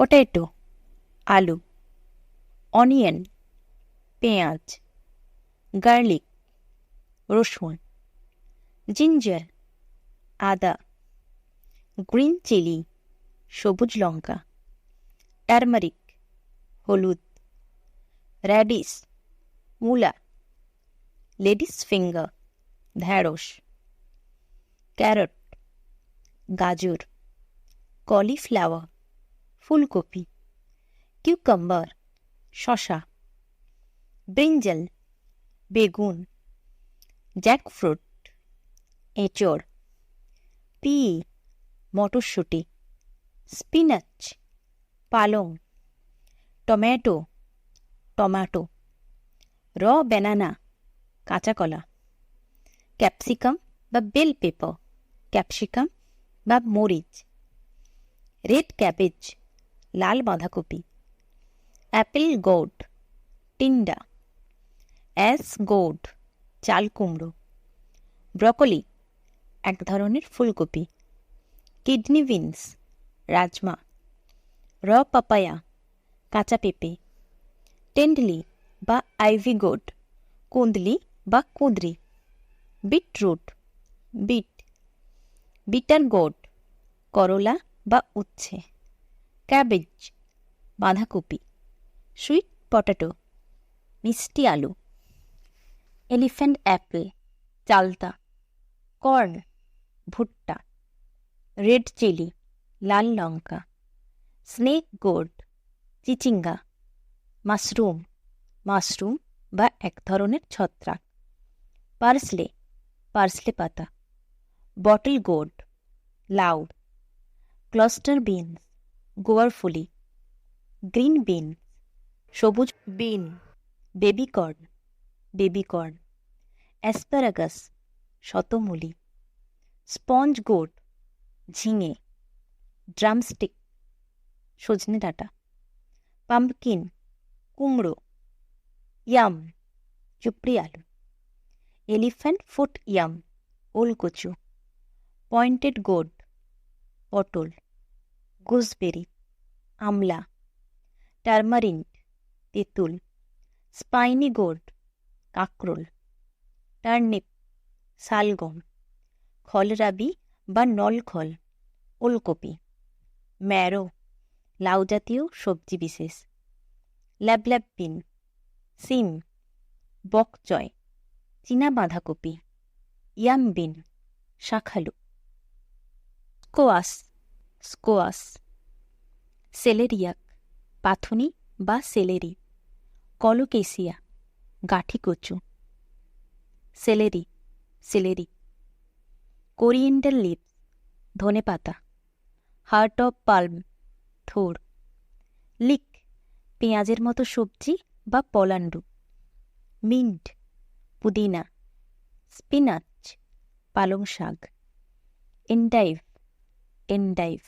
Potato আলু onion পেঁয়াজ garlic রসুন জিঞ্জার আদা গ্রিন চিলি সবুজ লঙ্কা টারমারিক হলুদ র্যাডিস মূলা লেডিস ফিঙ্গার ঢ্যাঁড়স ক্যারট গাজর কলিফ্লাওয়ার ফুলকপি কিউকাম্বার শশা ব্রিঞ্জাল বেগুন জ্যাকফ্রুট এঁচড় পি মটরশুঁটি স্পিনাচ পালং, টমেটো টমেটো র ব্যানানা কাঁচা কলা ক্যাপসিকাম বা বেল পেপার ক্যাপসিকাম বা মরিচ রেড ক্যাবেজ লাল বাঁধাকপি। অ্যাপেল গোড টিন্ডা। অ্যাস গোড চাল কুমড়ো। ব্রকলি। এক ধরনের ফুলকপি। Kidney beans. রাজমা। র পাপায়া। কাঁচা পেঁপে। টেন্ডলি বা আইভি গোড কুঁদলি বা কুঁদরি। বিটরুট। বিট। বিটার গোড করলা বা উচ্ছে। ক্যাবেজ, বাঁধাকপি, সুইট পটাটো, মিষ্টি আলু, এলিফ্যান্ট অ্যাপেল, চালতা, কর্ন, ভুট্টা, রেড চিলি, লাল লঙ্কা, স্নেক গোড চিচিঙ্গা, মাশরুম মাশরুম বা এক ধরনের ছত্রাক, পার্সলে পার্সলে পাতা, বটল গোড লাউ, ক্লাস্টার বিনস। গোয়ারফুলি গ্রিন বিন। সবুজ বিন। Baby corn. Baby corn. Asparagus শতমূলি। Sponge gourd. ঝিঙে। ড্রামস্টিক। সজনে ডাঁটা। পাম্পকিন। কুমড়ো। ইয়াম। চুপড়ি আলু। Elephant foot yam. ওলকচু পয়েন্টেড গোড পটল। গুজবেরি। আমলা টার্মারিন্ট তেঁতুল, স্পাইনি গোড কাঁকরোল, টার্নিপ, শালগম, খলরাবি বা নলখল, ওলকপি, ম্যারো লাউ জাতীয় সবজি বিশেষ ল্যাবল্যাব বিন সিম, বকচয় চীনা বাঁধাকপি ইয়াম বিন শাখালু, স্কোয়াশ স্কোয়াশ। সেলেরিয়াক, পাথুনি বা সেলেরি, কলোকেসিয়া, গাঠি কচু। সেলেরি সেলেরি। কোরিয়েন্ডার লিপ ধনে পাতা হার্ট অফ পাল্ম, থোর। লিক, পেঁয়াজের মতো সবজি বা পলান্ডু মিন্ট, পুদিনা, স্পিনাচ, পালং শাক। এন্ডাইভ এন্ডাইভ।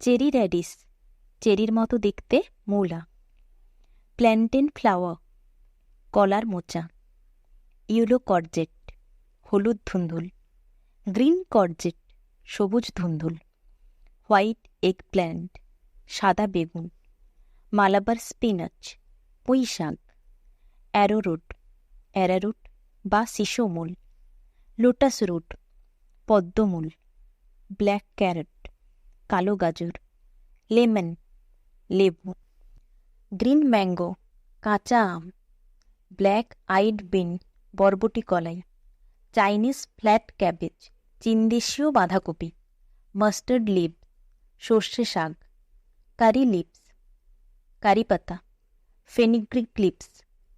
চেরি র্যাডিস চেরির মতো দেখতে মূলা। প্ল্যান্টেন ফ্লাওয়ার, কলার মোচা। ইউলো কর্জেট, হলুদ ধুন্দুল। গ্রিন কর্জেট, সবুজ ধুন্দুল। হোয়াইট এগ প্ল্যান্ট, সাদা বেগুন। মালাবার স্পিনাচ, পুঁই শাক। অ্যারোরুট অ্যারারুট বা শিশোমূল লোটাস রুট পদ্মমূল ব্ল্যাক ক্যারট, কালো গাজর। লেমন লেবু, গ্রিন ম্যাঙ্গো, কাঁচা আম, ব্ল্যাক আইড বিন, বরবটি কলাই, চাইনিজ ফ্ল্যাট ক্যাবেজ চীনদেশীয় বাঁধাকপি, মাস্টার্ড লিভ, সর্ষে শাক, কারি লিপস কারি পাতা, ফেনিগ্রিক লিপস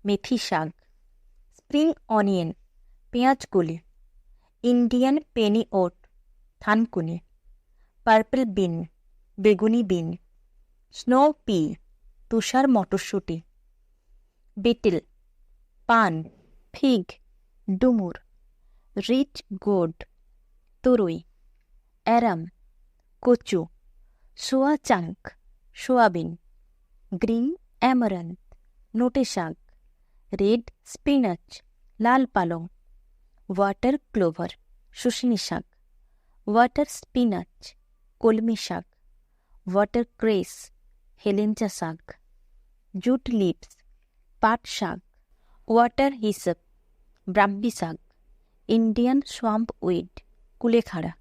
মেথি শাক, স্প্রিং অনিয়ন, পেঁয়াজ কলি, ইন্ডিয়ান পেনি ওট, থানকুনি, পার্পল বিন, বেগুনি বিন স্নো পি, তুষার মটরশুঁটি। বিটিল, পান, ফিগ, ডুমুর, রিচ গোড, তরুই, অ্যারাম, কচু, soya chunk, soybean, green amaranth, নোটে শাক, রেড স্পিনাচ, লাল পালং, ওয়াটার ক্লোভার, শুশনি শাক, ওয়াটার স্পিনাচ, কলমি শাক, ওয়াটার ক্রেস হেলেঞ্চা শাক জুট লিপস পাট শাক ওয়াটার হিসেব ব্রাহ্মী শাক ইন্ডিয়ান সোয়াম্প উইড কুলেখাড়া।